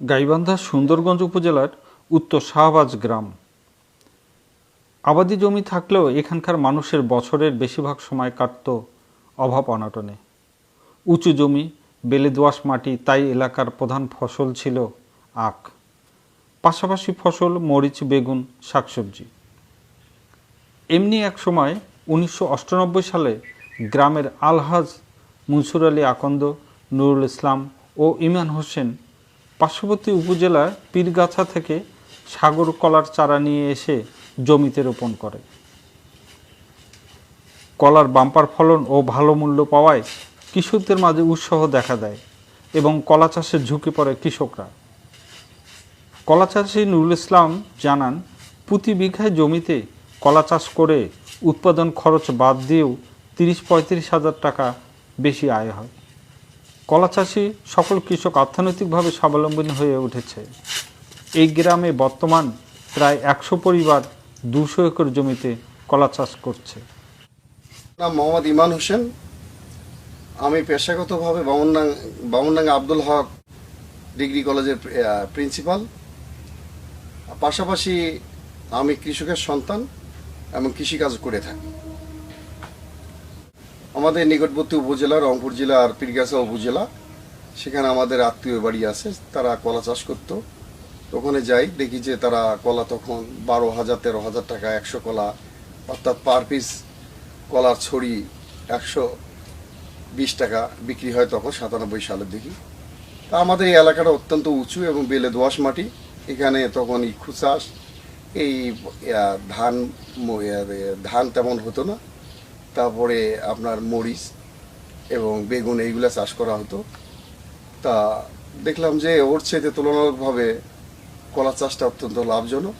গাইবান্ধা সুন্দরগঞ্জ উপজেলার উত্তর শাহবাজ গ্রাম। আবাদি জমি থাকলেও এখানকার মানুষের বছরের বেশিরভাগ সময় কাটত অভাব অনাটনে। উঁচু জমি, বেলে দোআঁশ মাটি, তাই এলাকার প্রধান ফসল ছিল আখ। পাশাপাশি ফসল, মরিচ, বেগুন, শাকসবজি। এমনি এক সময় উনিশশো সালে গ্রামের আলহাজ, মনসুর আলী আকন্দ, নুরুল ইসলাম ও ইমান হোসেন পার্শ্ববর্তী উপজেলার পীরগাছা থেকে সাগর কলার চারা নিয়ে এসে জমিতে রোপণ করে। কলার বাম্পার ফলন ও ভালো মূল্য পাওয়ায় কৃষকদের মাঝে উৎসাহ দেখা দেয় এবং কলা চাষের ঝুঁকি পড়ে কৃষকরা। কলা চাষি নুরুল ইসলাম জানান, প্রতি বিঘায় জমিতে কলা চাষ করে উৎপাদন খরচ বাদ দিয়েও তিরিশ পঁয়ত্রিশ হাজার টাকা বেশি আয় হয়। কলা চাষি সকল কৃষক অর্থনৈতিকভাবে স্বাবলম্বী হয়ে উঠেছে। এই গ্রামে বর্তমান প্রায় একশো পরিবার দুশো একর জমিতে কলা চাষ করছে। নাম মোহাম্মদ ইমান হোসেন। আমি পেশাগতভাবে বামনডাং বামনডাঙ্গা আব্দুল হক ডিগ্রি কলেজের প্রিন্সিপাল। পাশাপাশি আমি কৃষকের সন্তান এবং কৃষিকাজ করে থাকি। আমাদের নিকটবর্তী উপজেলা, রংপুর জেলার পীরগাছা উপজেলা। সেখানে আমাদের আত্মীয় বাড়ি আছে, তারা কলা চাষ করতো। ওখানে যাই, দেখি যে তারা কলা তখন বারো হাজার, তেরো হাজার টাকা, একশো কলা, অর্থাৎ পার পিস কলার ছড়ি একশো বিশ টাকা বিক্রি হয় তখন সাতানব্বই সালের দিকে। তা আমাদের এই এলাকাটা অত্যন্ত উঁচু এবং বেলে দোয়াশ মাটি। এখানে তখন ইক্ষু চাষ এই ধান ধান তেমন হতো না। তারপরে আপনার মরিচ এবং বেগুন এইগুলা চাষ করা হতো। তা দেখলাম যে ওর চাইতে তুলনামূলকভাবে কলা চাষটা অত্যন্ত লাভজনক।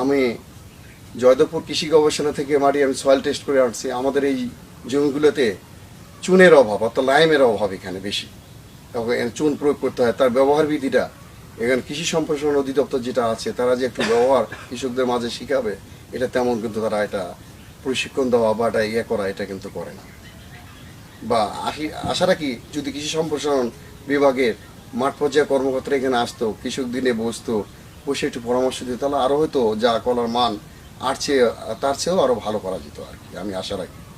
আমি জয়দেবপুর কৃষি গবেষণা থেকে মাটি আমি সয়েল টেস্ট করে আসছি আমাদের এই জমিগুলোতে চুনের অভাব, অর্থাৎ লাইমের অভাব এখানে বেশি। চুন প্রয়োগ করতে হয়। তার ব্যবহার বিধিটা, এখানে কৃষি সম্প্রসারণ অধিদপ্তর যেটা আছে, তারা যে একটু ব্যবহার কৃষকদের মাঝে শিখাবে, এটা তেমন কিন্তু তারা এটা প্রশিক্ষণ দেওয়া বা এটা ইয়ে করা, এটা কিন্তু করে না। বা আশি- আশা রাখি যদি কৃষি সম্প্রসারণ বিভাগের মাঠ পর্যায়ে কর্মকর্তারা এখানে আসতো, কৃষক দিনে বসতো, বসে একটু পরামর্শ দিত, তাহলে আরও হয়তো যা কলার মান আর চেয়ে তার চেয়েও আরও ভালো করা যেত আর কি, আমি আশা রাখি।